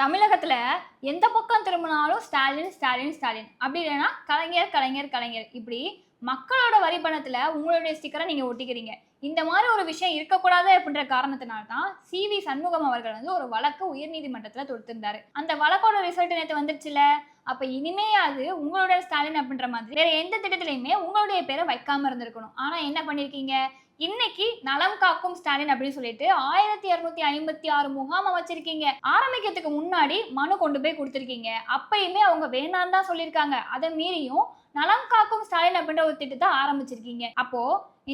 தமிழகத்தில் எந்த பக்கம் திரும்பினாலும் ஸ்டாலின் ஸ்டாலின் ஸ்டாலின். அப்படி இல்லைன்னா கலைஞர் கலைஞர் கலைஞர். இப்படி மக்களோட வரி பணத்தில் உங்களுடைய ஸ்டிக்கரை நீங்கள் ஒட்டிக்கிறீங்க. இந்த மாதிரி ஒரு விஷயம் இருக்கக்கூடாது அப்படின்ற காரணத்தினால தான் சி வி சண்முகம் அவர்கள் வந்து ஒரு வழக்கு உயர்நீதிமன்றத்தில் தொடுத்திருந்தாரு. அந்த வழக்கோட ரிசல்ட் நேற்று வந்துருச்சுல? அப்ப இனிமேயாவது உங்களுடைய ஸ்டாலின் அப்படின்ற மாதிரி வேற எந்த திட்டத்திலையுமே உங்களுடைய பேரை வைக்காம இருந்திருக்கணும். ஆனா என்ன பண்ணிருக்கீங்க? இன்னைக்கு நலம் காக்கும் ஸ்டாலின் அப்படின்னு சொல்லிட்டு ஆயிரத்தி இருநூத்தி ஐம்பத்தி ஆறு முகாம் அமைச்சிருக்கீங்க. ஆரம்பிக்கிறதுக்கு முன்னாடி மனு கொண்டு போய் கொடுத்துருக்கீங்க. அப்பயுமே அவங்க வேணான்னு தான் சொல்லியிருக்காங்க. அதை மீறியும் நலம் காக்கும் ஸ்டாலின் அப்படின்ற ஒரு திட்டத்தை ஆரம்பிச்சிருக்கீங்க. அப்போ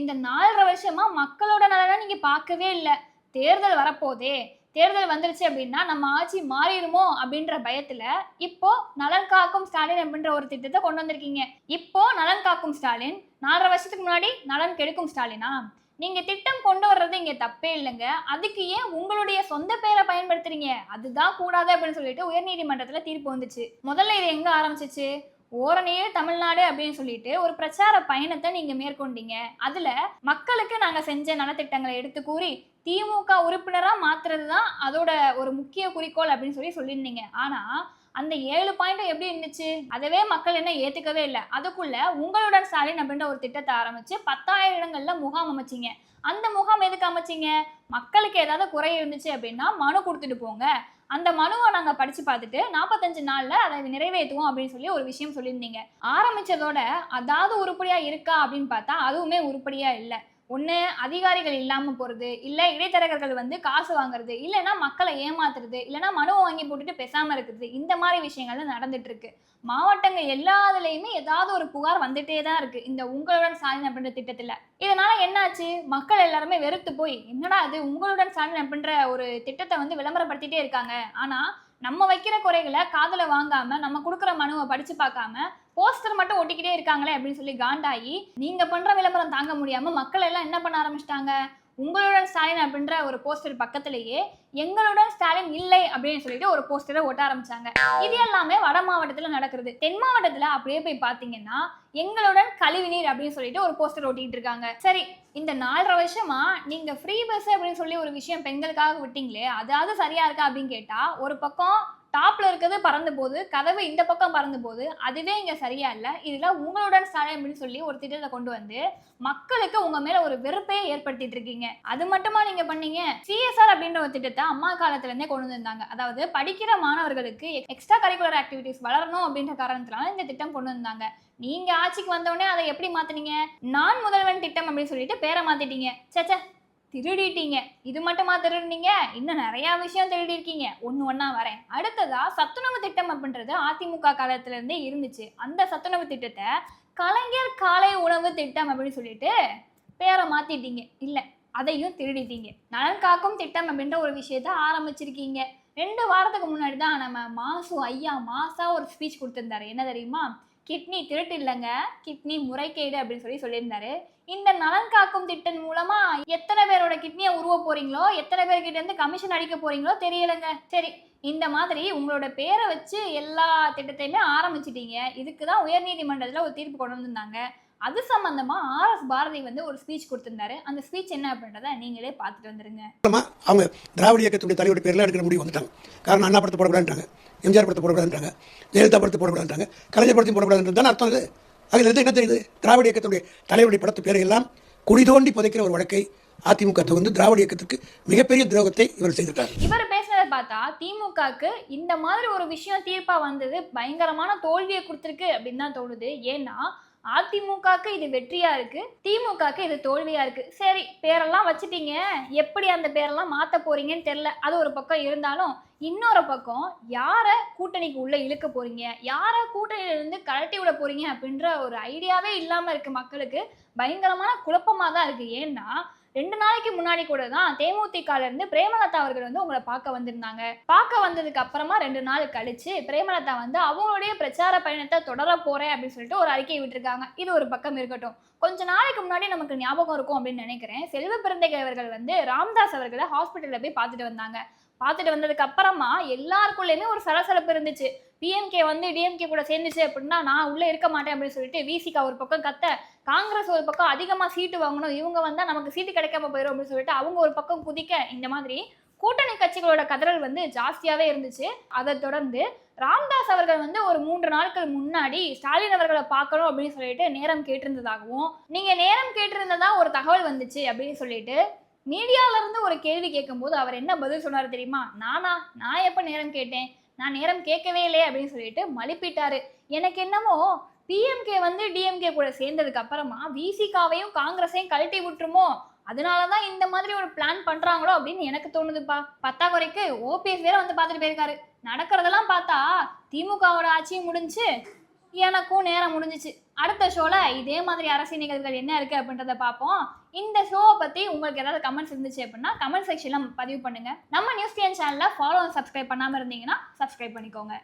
இந்த நாலரை வருஷமா மக்களோட நலனை நீங்க பார்க்கவே இல்லை. தேர்தல் வரப்போதே தேர்தல் வந்துருச்சு அப்படின்னா நம்ம ஆட்சி மாறிடுமோ அப்படின்ற பயத்துல இப்போ நலன் காக்கும் ஸ்டாலின் அப்படின்ற ஒரு திட்டத்தை கொண்டு வந்திருக்கீங்க. இப்போ நலன் காக்கும் ஸ்டாலின் நாலரை வருஷத்துக்கு முன்னாடி நலன் கெடுக்கும் ஸ்டாலினா? நீங்க திட்டம் கொண்டு வர்றது இங்க தப்பே இல்லைங்க. அதுக்கு ஏன் உங்களுடைய சொந்த பேரை பயன்படுத்துறீங்க? அதுதான் கூடாது அப்படின்னு சொல்லிட்டு உயர்நீதிமன்றத்துல தீர்ப்பு வந்துச்சு. முதல்ல இது எங்க ஆரம்பிச்சிச்சு? ஓரணியே தமிழ்நாடு அப்படின்னு சொல்லிட்டு ஒரு பிரச்சார பயணத்தை நீங்க மேற்கொண்டீங்க. அதுல மக்களுக்கு நாங்க செஞ்ச நலத்திட்டங்களை எடுத்து கூறி திமுக உறுப்பினரா மாத்துறது தான் அதோட ஒரு முக்கிய குறிக்கோள் அப்படின்னு சொல்லி சொல்லியிருந்தீங்க. ஆனா அந்த ஏழு பாயிண்ட் எப்படி இருந்துச்சு? அதவே மக்கள் என்ன ஏத்துக்கவே இல்லை. அதுக்குள்ள உங்களுடன் ஸ்டாலின் அப்படின்ற ஒரு திட்டத்தை ஆரம்பிச்சு பத்தாயிரம் இடங்கள்ல முகாம் அமைச்சீங்க. அந்த முகாம் எதுக்கு அமைச்சீங்க? மக்களுக்கு ஏதாவது குறை இருந்துச்சு அப்படின்னா மனு கொடுத்துட்டு போங்க. அந்த மனுவை நாங்கள் படித்து பார்த்துட்டு நாற்பத்தஞ்சு நாளில் அதை நிறைவேற்றுவோம் அப்படின்னு சொல்லி ஒரு விஷயம் சொல்லியிருந்தீங்க. ஆரம்பித்ததோட அதாவது உருப்படியாக இருக்கா அப்படின்னு பார்த்தா அதுவுமே உருப்படியாக இல்லை. ஒன்று அதிகாரிகள் இல்லாமல் போகிறது இல்லை இடைத்தரகர்கள் வந்து காசு வாங்குறது இல்லைன்னா மக்களை ஏமாத்துறது இல்லைன்னா மனுவை வாங்கி போட்டுட்டு பேசாமல் இருக்கிறது இந்த மாதிரி விஷயங்கள் நடந்துட்டு இருக்கு. மாவட்டங்கள் எல்லாத்துலேயுமே ஏதாவது ஒரு புகார் வந்துட்டே தான் இருக்கு இந்த உங்களுடன் சாதனை அப்படின்ற திட்டத்தில். இதனால என்னாச்சு? மக்கள் எல்லாருமே வெறுத்து போய் என்னடா அது உங்களுடன் சாதனை அப்படின்ற ஒரு திட்டத்தை வந்து விளம்பரப்படுத்திட்டே இருக்காங்க. ஆனால் நம்ம வைக்கிற குறைகளை காதில் வாங்காமல் நம்ம கொடுக்குற மனுவை படித்து பார்க்காம போஸ்டர் மட்டும் ஒட்டிக்கிட்டே இருக்காங்களே அப்படின்னு சொல்லி காண்டாயி நீங்க பண்ற விளம்பரம் தாங்க முடியாம மக்கள் எல்லாம் என்ன பண்ண ஆரம்பிச்சிட்டாங்க? உங்களுடன் ஸ்டாலின் அப்படின்ற ஒரு போஸ்டர் பக்கத்திலேயே எங்களுடன் ஸ்டாலின் இல்லை அப்படின்னு சொல்லிட்டு ஒரு போஸ்டரை ஒட்ட ஆரம்பிச்சாங்க. இது எல்லாமே வட மாவட்டத்தில் நடக்கிறது. தென் மாவட்டத்தில் அப்படியே போய் பார்த்தீங்கன்னா எங்களுடன் கழிவுநீர் அப்படின்னு சொல்லிட்டு ஒரு போஸ்டர் ஒட்டிட்டு இருக்காங்க. சரி இந்த நாலரை வருஷமா நீங்க ஃப்ரீ பஸ் அப்படின்னு சொல்லி ஒரு விஷயம் பெண்களுக்காக விட்டீங்களே அதாவது சரியா இருக்கா அப்படின்னு கேட்டா ஒரு பக்கம் டாப்ல இருக்கிறது பறந்து போது கதவு இந்த பக்கம் பறந்து போது அதுவே இங்க சரியா இல்ல. இதுல உங்களுடன் சாலை அப்படின்னு சொல்லி ஒரு திட்டத்தை கொண்டு வந்து மக்களுக்கு உங்க மேல ஒரு வெறுப்பையே ஏற்படுத்திட்டு இருக்கீங்க. அது மட்டுமா நீங்க பண்ணீங்க? சிஎஸ்ஆர் அப்படின்ற ஒரு திட்டத்தை அம்மா காலத்துல இருந்தே கொண்டு வந்திருந்தாங்க. அதாவது படிக்கிற மாணவர்களுக்கு எக்ஸ்ட்ரா கரிக்குலர் ஆக்டிவிட்டிஸ் வளரணும் அப்படின்ற காரணத்தினால இந்த திட்டம் கொண்டு வந்தாங்க. நீங்க ஆட்சிக்கு வந்தோடனே அதை எப்படி மாத்தினீங்க? நான் முதல்வன் திட்டம் அப்படின்னு சொல்லிட்டு பேரை மாத்திட்டீங்க. சேச்சே திருடிட்டீங்க. இது மட்டுமா திருடுனீங்க? இன்னும் நிறைய விஷயம் திருடிருக்கீங்க ஒன்று ஒன்றா வரேன். அடுத்ததா சத்துணவு திட்டம் அப்படின்றது அதிமுக காலத்துல இருந்தே இருந்துச்சு. அந்த சத்துணவு திட்டத்தை கலைஞர் காலை உணவு திட்டம் அப்படின்னு சொல்லிட்டு பேரை மாத்திட்டீங்க. இல்லை அதையும் திருடிட்டீங்க. நலன் காக்கும் திட்டம் அப்படின்ற ஒரு விஷயத்த ஆரம்பிச்சிருக்கீங்க. ரெண்டு வாரத்துக்கு முன்னாடி தான் நம்ம மாசு ஐயா மாசா ஒரு ஸ்பீச் கொடுத்துருந்தாரு. என்ன தெரியுமா? கிட்னி திருட்டு இல்லைங்க. கிட்னி முறைகேடு அப்படின்னு சொல்லி சொல்லியிருந்தாரு. இந்த நலன் காக்கும் திட்டம் மூலமா எத்தனை பேரோட கிட்னியை உருவ போறீங்களோ எத்தனை பேர்கிட்ட இருந்து கமிஷன் அடிக்க போறீங்களோ தெரியலங்க. சரி இந்த மாதிரி உங்களோட பேரை வச்சு எல்லா திட்டத்தையுமே ஆரம்பிச்சிட்டீங்க. இதுக்கு தான் உயர்நீதிமன்றத்தில் ஒரு தீர்ப்பு கொண்டு வந்திருந்தாங்க. அது சம்பந்தமா ஆர் எஸ் பாரதி வந்து ஒரு ஸ்பீச் கொடுத்திருந்தாரு. அந்த ஸ்பீச் என்ன அப்படின்றத நீங்களே பார்த்துட்டு வந்துருங்க. அவங்க திராவிட இயக்கத்துடைய தலைவருடைய பேர்ல எடுக்கிற முடிவு வந்துட்டாங்க. காரணம் அண்ணா படத்தை போடக்கூடாதுன்றாங்க எம்ஜிஆர் படத்தை போடக்கூடாதுன்றாங்க ஜெயலலிதா படத்தை போடக்கூடாதுன்றாங்க கலைஞர் படத்தையும் போடக்கூடாதுன்றது தான் அர்த்தம் அதில் இருந்து என்ன தெரியுது? திராவிட இயக்கத்துடைய தலைவருடைய படத்து பேரை எல்லாம் குடி தோண்டி புதைக்கிற ஒரு வழக்கை அதிமுக வந்து திராவிட இயக்கத்துக்கு மிகப்பெரிய துரோகத்தை இவர் செய்திருக்கார். இவர் பேசுனதை பார்த்தா திமுகக்கு இந்த மாதிரி ஒரு விஷயம் தீர்ப்பா வந்தது பயங்கரமான தோல்வியை கொடுத்துருக்கு அப்படின்னு தான் தோணுது. ஏன்னா அதிமுகக்கு இது வெற்றியா இருக்கு? திமுகக்கு இது தோல்வியா இருக்கு? சரி பேரெல்லாம் வச்சுட்டீங்க. எப்படி அந்த பேரெல்லாம் மாத்த போறீங்கன்னு தெரியல. அது ஒரு பக்கம் இருந்தாலும் இன்னொரு பக்கம் யாரை கூட்டணிக்கு உள்ள இழுக்க போறீங்க? யாரை கூட்டணியில இருந்து கழட்டி விட போறீங்க அப்படின்ற ஒரு ஐடியாவே இல்லாம இருக்கு மக்களுக்கு. பயங்கரமான குழப்பமா தான் இருக்கு. ஏன்னா ரெண்டு நாளைக்கு முன்னாடி கூட தான் தேமுதிகல இருந்து பிரேமலதா அவர்கள் வந்து உங்களை பார்க்க வந்திருந்தாங்க. பார்க்க வந்ததுக்கு அப்புறமா ரெண்டு நாள் கழிச்சு பிரேமலதா வந்து அவங்களுடைய பிரச்சார பயணத்தை தொடர போறேன் அப்படின்னு சொல்லிட்டு ஒரு அறிக்கை விட்டுருக்காங்க. இது ஒரு பக்கம் இருக்கட்டும். கொஞ்ச நாளைக்கு முன்னாடி நமக்கு ஞாபகம் இருக்கும் அப்படின்னு நினைக்கிறேன். செல்வ பிறந்தகை அவர்கள் வந்து ராம்தாஸ் அவர்களை ஹாஸ்பிட்டல்ல போய் பார்த்துட்டு வந்தாங்க. பார்த்துட்டு வந்ததுக்கு அப்புறமா எல்லாருக்குள்ளேயுமே ஒரு சலசலப்பு இருந்துச்சு. பிஎம்கே வந்து டிஎம்கே கூட சேர்ந்துச்சு அப்படின்னா நான் உள்ளே இருக்க மாட்டேன் அப்படின்னு சொல்லிட்டு விசிகா ஒரு பக்கம் கத்த காங்கிரஸ் ஒரு பக்கம் அதிகமாக சீட்டு வாங்கணும் இவங்க வந்தால் நமக்கு சீட்டு கிடைக்காம போயிடும் அப்படின்னு சொல்லிட்டு அவங்க ஒரு பக்கம் குதிக்க இந்த மாதிரி கூட்டணி கட்சிகளோட கதறல் வந்து ஜாஸ்தியாகவே இருந்துச்சு. அதை தொடர்ந்து ராம்தாஸ் அவர்கள் வந்து ஒரு மூன்று நாட்கள் முன்னாடி ஸ்டாலின் அவர்களை பார்க்கணும் அப்படின்னு சொல்லிட்டு நேரம் கேட்டிருந்ததாகவும் நீங்கள் நேரம் கேட்டிருந்ததா ஒரு தகவல் வந்துச்சு அப்படின்னு சொல்லிட்டு மீடியால இருந்து ஒரு கேள்வி கேட்கும்போது அவர் என்ன பதில் சொன்னார் தெரியுமா? நானா நான் எப்ப நேரம் கேட்டேன்? நான் நேரம் கேட்கவே இல்லையே அப்படின்னு சொல்லிட்டு மழுப்பிட்டாரு எனக்கு என்னமோ பிஎம்கே வந்து டிஎம்கே கூட சேர்ந்ததுக்கு அப்புறமா விசிகாவையும் காங்கிரஸையும் கழட்டி விட்டுருமோ? அதனால தான் இந்த மாதிரி ஒரு பிளான் பண்றாங்களோ அப்படின்னு எனக்கு தோணுதுப்பா. பத்தாக்குறைக்கு ஓபிஎஸ் வேற வந்து பார்த்துட்டு போயிருக்காரு. நடக்கிறதெல்லாம் பார்த்தா திமுகவோட ஆட்சியும் முடிஞ்சு எனக்கும் நேரம் முடிஞ்சிச்சு. அடுத்த ஷோல இதே மாதிரி அரசியல் நிகழ்வுகள் என்ன இருக்கு அப்படின்றத பார்ப்போம். இந்த ஷோவை பத்தி உங்களுக்கு ஏதாவது கமெண்ட்ஸ் இருந்துச்சு அப்படின்னா கமெண்ட் செக்ஷன்ல பதிவு பண்ணுங்க. நம்ம நியூஸ் டிஎன் சேனலில் ஃபாலோ சப்ஸ்கிரைப் பண்ணாம இருந்தீங்கன்னா சப்ஸ்கிரைப் பண்ணிக்கோங்க.